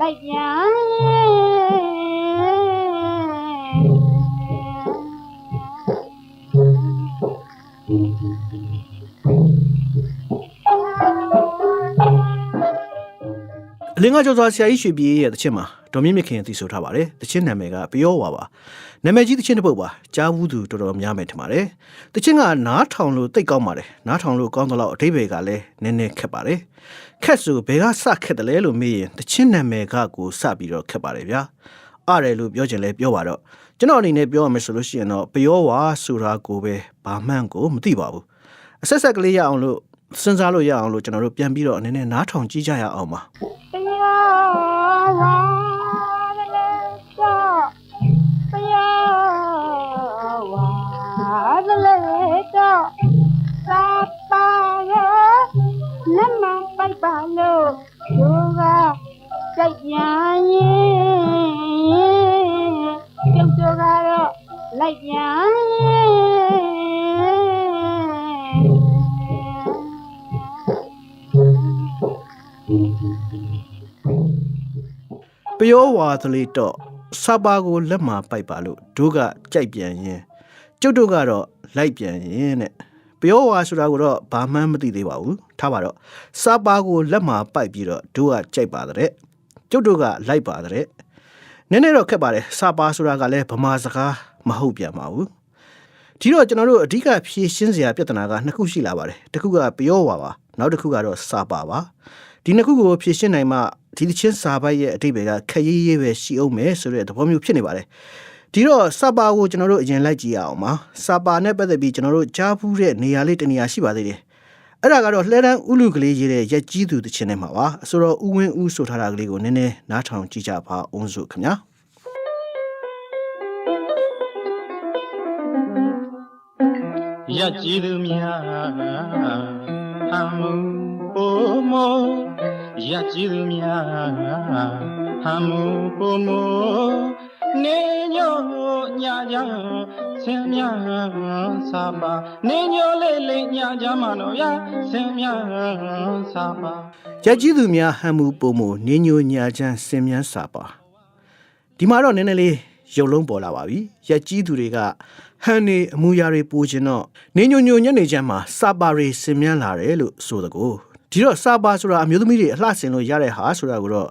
လိုက်ပြန် လင်းကကြောစွာဆရာကြီးရွှေပြည်ရဲ့တခြင်းမှာဒေါ်မြင့်မြင့်ခင်သိဆိုထားပါတယ်တခြင်းနာမည်ကပျောဝါပါနာမည်ကြီးတခြင်းတစ်ပုဒ်ပါကြားဘူးသူတော်တော်များမယ်ထင်ပါတယ်တခြင်းကနားထောင်လို့တိတ်ကောင်းပါတယ်နားထောင်လို့ကောင်းတော့အတိဘယ်ကလည်းနည်းနည်းခက်ပါတယ်ခက်ဆိုဘယ်ကစခက်တယ်လဲလို့မေးရင်တခြင်းနာမည်ကကိုစပြီးတော့ခက်ပါတယ်ဗျာအားတယ်လို့ပြောချင်လဲပြောပါတော့ကျွန်တော်အနေနဲ့ပြောရမယ်ဆိုလို့ရှိရင်တော့ပျောဝါဆိုတာကိုပဲဘာမှန်းကိုမသိပါဘူးအဆက်ဆက်ကလေးရအောင်လို့စဉ်းစားလို့ရအောင်လို့ကျွန်တော်တို့ပြန်ပြီးတော့အနေနဲ့နားထောင်ကြည့်ကြရအောင်ပါ လိုက်ပြန်ရင်ပျောဝါသလေးတော့စပါကိုလက်မှာပိုက်ပါလို့တို့ကကြိုက်ပြန်ရင်ကျုပ်တို့ကတော့လိုက်ပြန်ရင်တဲ့ပျောဝါဆိုတာကိုတော့ဘာမှမသိသေးပါဘူးထားပါတော့စပါကိုလက်မှာပိုက်ပြီးတော့တို့ကကြိုက်ပါတဲ့ကျုပ်တို့ကလိုက်ပါတဲ့နည်းနည်းတော့ခက်ပါတယ်စပါဆိုတာကလည်းဗမာစကား မဟုတ်ပြန်ပါဘူးဒီတော့ကျွန်တော်တို့အဓိကဖြည့်ရှင်းစရာပြဿနာကနှစ်ခုရှိလာပါတယ်တစ်ခုကပျောဝါပါနောက်တစ်ခုကတော့စပါပါဒီနှစ်ခုကိုဖြည့်ရှင်းနိုင်မှဒီတစ်ချင်းစာပိုက်ရဲ့အတိတ်တွေကခက်ရေးရေးပဲရှိအောင်မယ်ဆိုတဲ့သဘောမျိုးဖြစ်နေပါတယ်ဒီတော့စပါကိုကျွန်တော်တို့အရင်လိုက်ကြည့်ရအောင်ပါစပါနဲ့ပတ်သက်ပြီးကျွန်တော်တို့ကြားဖူးတဲ့နေရာလေးတစ်နေရာရှိပါသေးတယ်အဲ့ဒါကတော့လှဲတန်းဥလူကလေးရေးတဲ့ရက်ကြီးသူတစ်ချင်းထဲမှာပါဆိုတော့ဥဝင်းဥဆိုထားတာကလေးကိုနည်းနည်းနားထောင်ကြည့်ကြပါအောင်စို့ခင်ဗျာ ရကြည်သူများဟမ်မူပိုမိုရကြည်သူများဟမ်မူပိုမိုနေညိုညကြဆင်းမြစာပါနေညိုလေးလေးညကြမလို့ရဆင်းမြစာပါရက်ကြီးသူများဟန်မူပုံမနင်းညိုညာချမ်းစင်မြန်းစာပါဒီမှာတော့နည်းနည်းလေးရုပ်လုံးပေါ်လာပါပြီရက်ကြီးသူတွေက ဟန်နေအမူအရာတွေပိုခြင်းတော့နင်းညိုညိုညနေချမ်းမှာစာပါတွေစင်မြန်းလာတယ်လို့ဆိုတကူဒီတော့စာပါဆိုတာအမျိုးသမီးတွေအလှဆင်လို့ရတဲ့ဟာဆိုတာကိုတော့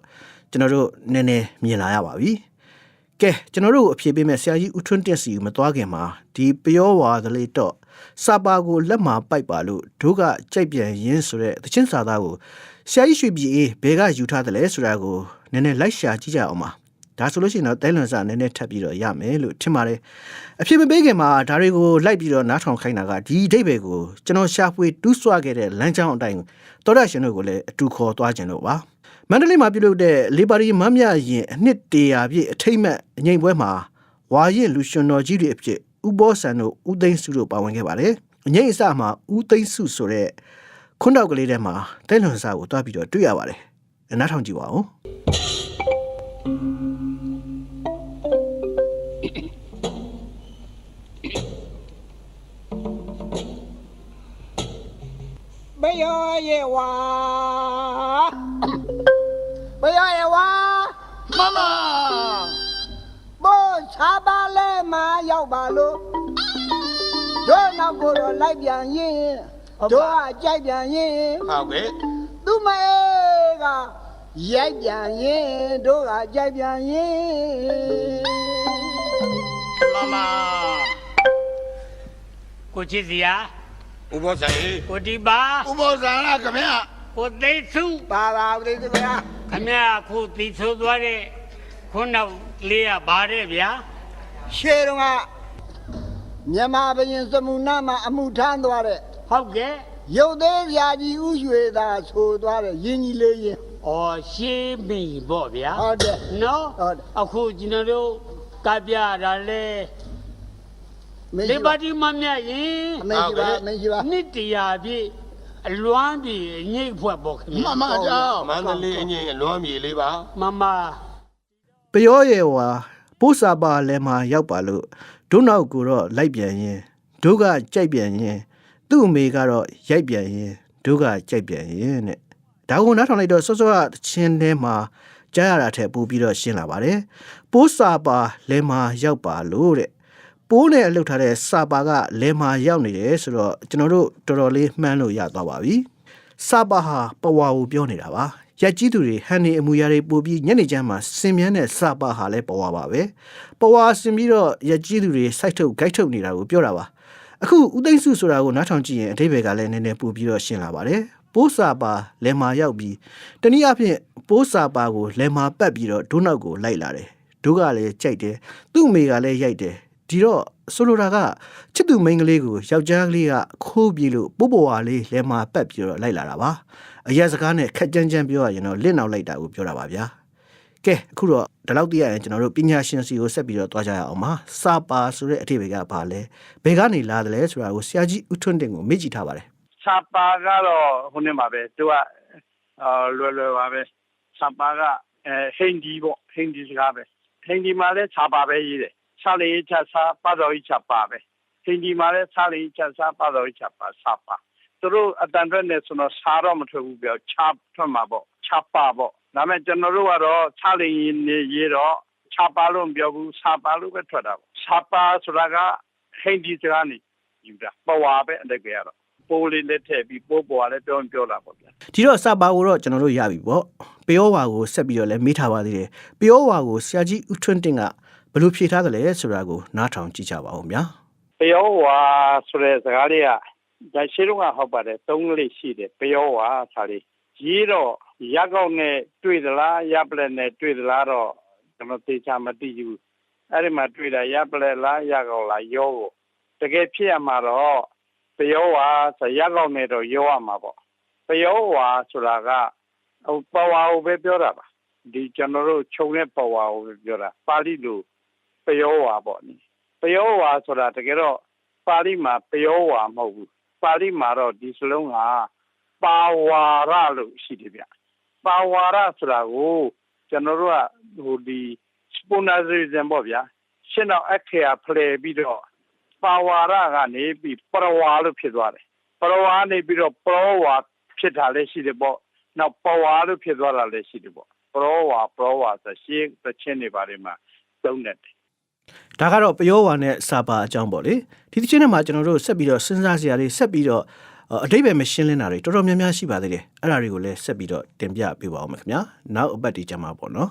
ကျွန်တော်တို့နည်းနည်းမြင်လာရပါပြီကဲကျွန်တော်တို့ကိုအဖြေပေးမဲ့ဆရာကြီးဦးထွန်းတက်စီကိုမသွားခင်မှာဒီပျောဝါသလေးတော့စာပါကိုလက်မှာပိုက်ပါလို့တို့ကကြိုက်ပြန်ရင်းဆိုတဲ့သချင်းစာသားကိုဆရာကြီးရွှေပြည်အေးဘဲကယူထားတယ်လဲဆိုတာကိုနည်းနည်းလိုက်ရှာကြည့်ကြအောင်ပါ ဒါဆိုလို့ရှိရင်တော့တဲလွန်စာနည်းနည်းထပ်ပြီးတော့ရမယ်လို့ထင်ပါတယ်အဖြစ်မပေးခင်မှာဒါတွေကိုလိုက်ပြီးတော့နားထောင်ခိုင်းတာကဒီအဓိပ္ပာယ်ကိုကျွန်တော်ရှာဖွေတူးဆွခဲ့တဲ့လမ်းကြောင်းအတိုင်းသောရရှင်တို့ကိုလည်းအတူခေါ်သွားခြင်းလို့ပါမန္တလေးမှာပြုလုပ်တဲ့လေပါရီမမ်းမြရင်အနှစ်တရာပြည့်အထိမ့်မဲ့အငိမ့်ပွဲမှာဝါရင်လူရှင်တော်ကြီးတွေအဖြစ်ဥဘောဆန်တို့ဥသိန်းစုတို့ပါဝင်ခဲ့ပါတယ်အငိမ့်အစမှာဥသိန်းစုဆိုတဲ့ခွန်းတောက်ကလေးထဲမှာတဲလွန်စာကိုတွားပြီးတော့တွေ့ရပါတယ်။နားထောင်ကြည့်ပါဦး ရောရဲ့ဝါဘယ်ရောရဲ့ဝါမမဘိုးချာပါလဲမရောက်ပါလို့တို့နောက်ကိုတော့လိုက်ပြန်ရင်တို့ကကြိုက်ပြန်ရင်ဟုတ်ကဲ့သူမဲကရိုက်ပြန်ရင်တို့ကကြိုက်ပြန်ရင်မမကိုချစ်စရာ ဥပ္ပစာရေကိုတီပါဥပ္ပစာလားခင်ဗျာကိုသိစုပါပါဦးလေးခင်ဗျာခမရခုတီဆိုသွားတဲ့ခုနောက်လေးရပါတယ်ဗျာရှေးတုန်းကမြန်မာဘရင်စမှုနာမှာအမှုထမ်းသွားတဲ့ဟုတ်ကဲ့ရုပ်သေးပြာကြီးဥရွှေသာဆိုသွားတဲ့ယင်းကြီးလေးရင်ဩရှေးမိပေါ့ဗျာဟုတ်တယ်နော်ဟုတ်တယ်အခုကျွန်တော်တို့ကပြတာလဲမေး လေရှိပါပါတီမမြတ်ရင်အမေးရှိပါအမေးရှိပါနှစ်တရာပြည့်အလွမ်းပြီညိတ်ဖွဲ့ပေါ့ခင်မဗျာမကြောင့်မန္တလေးအငင်းလွမ်းမြေလေးပါမမပယောရဲ့ဝါပိုးစာပါလဲမှာရောက်ပါလို့ဒုနောက်ကိုတော့လိုက်ပြန်ရင်ဒုကကြိုက်ပြန်ရင်သူ့အမေကတော့ရိုက်ပြန်ရင်ဒုကကြိုက်ပြန်ရင်တဲ့ဒါကိုနားထောင်လိုက်တော့စောစောကချင်းထဲမှာကြားရတာထက်ပိုပြီးတော့ရှင်းလာပါတယ်ပိုးစာပါလဲမှာရောက်ပါလို့တဲ့ ပိုးနဲ့အလုပ်ထားတဲ့စာပါကလဲမှာရောက်နေတယ်ဆိုတော့ကျွန်တော်တို့တော်တော်လေးမှန်းလို့ရသွားပါပြီစာပါဟာပဝါကိုပြောနေတာပါရက်ကြီးသူတွေဟန်နေအမူအရာတွေပို့ပြီးညနေချမ်းမှာစင်မြန်းတဲ့စာပါဟာလည်းပဝါပါပဲပဝါစင်ပြီးတော့ရက်ကြီးသူတွေစိုက်ထုတ်ဂိုက်ထုတ်နေတာကိုပြောတာပါအခုဦးသိန်းစုဆိုတာကိုနားထောင်ကြည့်ရင်အတိဘယ်ကလည်းနည်းနည်းပို့ပြီးတော့ရှင်းလာပါတယ်ပိုးစာပါလယ်မာရောက်ပြီးတနည်းအားဖြင့်ပိုးစာပါကိုလယ်မာပတ်ပြီးတော့ဒုနောက်ကိုလိုက်လာတယ်ဒုကလည်းကြိုက်တယ်သူ့အမေကလည်းရိုက်တယ် ဒီတော့ဆိုလိုတာကချစ်သူမိန်းကလေးကိုယောက်ျားကလေးကခိုးပြေးလို့ပိုးပေါ်ဝါလေးလယ်မာပတ်ပြီးတော့လိုက်လာတာပါအရက်စကားနဲ့ခက်ကြမ်းကြမ်းပြောရရင်တော့လင့်နောက်လိုက်တာကိုပြောတာပါဗျာကဲအခုတော့ဒီလောက်တည်းရရင်ကျွန်တော်တို့ပညာရှင်စီကိုဆက်ပြီးတော့တွားကြရအောင်ပါစာပါဆိုတဲ့အထိပ္ပယ်ကဘာလဲဘယ်ကနေလာတယ်လဲဆိုတာကိုဆရာကြီးဦးထွန်းတင်ကိုမေ့ကြည့်ထားပါတယ်စာပါကတော့ဟိုနေ့မှာပဲသူကအာလွယ်လွယ်ပါပဲစာပါကအဲဟိန္ဒီပေါ့ဟိန္ဒီစကားပဲဟိန္ဒီမှာလည်းစာပါပဲရေးတယ် စာလေးချက်စာပါတော်ကြီးချက်ပါပဲဟိန္ဒီမှာလည်းစာလေးချက်စာပါတော်ကြီးချက်ပါစာပါသူတို့အတန်ထွက်နေဆိုတော့စာတော့မထွက်ဘူးပြောချပ်ထွက်မှာပေါ့ချပ်ပါပေါ့ဒါပေမဲ့ကျွန်တော်တို့ကတော့စာလေးနေရေးတော့ချပ်ပါလို့မပြောဘူးစာပါလို့ပဲထွက်တာပေါ့စာပါဆိုတာကဟိန္ဒီစကားနေယူတာပဝါပဲအတကယ်ကတော့ ပိုးလေးလက်ထည့်ပြီးပိုးပေါ်လည်းပြောရင်ပြောတာပေါ့ဗျာဒီတော့စာပါကိုတော့ကျွန်တော်တို့ရပြီပေါ့ပယောဝါကိုဆက်ပြီးတော့လည်းမေးထားပါသေးတယ်ပယောဝါကိုဆရာကြီးဦးထွန်းတင်ကဘယ်လိုဖြေထားတယ်လဲဆိုတာကိုနားထောင်ကြည့်ကြပါဦးဗျာပယောဝါဆိုတဲ့စကားလေးကဒါရှိတော့ကဟုတ်ပါတယ်သုံးကလေးရှိတယ်ပယောဝါဆိုလေးရေးတော့ရက်ကောက်နဲ့တွေ့သလားရပ်ပလက်နဲ့တွေ့သလားတော့ကျွန်တော်သေချာမသိဘူးအဲ့ဒီမှာတွေ့တာရပ်ပလက်လားရက်ကောက်လားယောကိုတကယ်ဖြစ်ရမှာတော့ ပယောဝါဆိုရက်ကောက်နဲ့တော့ယောရမှာပေါ့ပယောဝါဆိုတာကဟိုပဝါကိုပဲပြောတာပါဒီကျွန်တော်တို့ခြုံတဲ့ပဝါကိုပဲပြောတာပါဠိလိုပယောဝါပေါ့နိပယောဝါဆိုတာတကယ်တော့ပါဠိမှာပယောဝါမဟုတ်ဘူးပါဠိမှာတော့ဒီစလုံးကပါဝါရလို့ရှိတယ်ဗျပါဝါရဆိုတာကိုကျွန်တော်တို့ကဟိုဒီ sponsorism ပေါ့ဗျာရှင်းတော့အခရာဖလှယ်ပြီးတော့ ပါဝါရကနေပြီးပရဝါလို့ဖြစ်သွားတယ်ပရဝါနေပြီးတော့ပရောဝါဖြစ်တာလည်းရှိတယ်ပေါ့နောက်ပဝါလို့ဖြစ်သွားတာလည်းရှိတယ်ပေါ့ပရောဝါပရောဝါဆိုရှင်းသချင်းတွေပါတယ်မှာသုံးတယ်ဒါကတော့ပယောဝါနဲ့စာပါအကြောင်းပေါ့လေဒီတစ်ချိန်ထဲမှာကျွန်တော်တို့ဆက်ပြီးတော့စဉ်းစားစရာတွေဆက်ပြီးတော့အတိတ်ပဲမရှင်းလင်းတာတွေတော်တော်များများရှိပါသေးတယ်အဲ့ဒါတွေကိုလည်းဆက်ပြီးတော့တင်ပြပေးပါအောင်မယ်ခင်ဗျာနောက်အပတ်ဒီကြမှာပေါ့နော်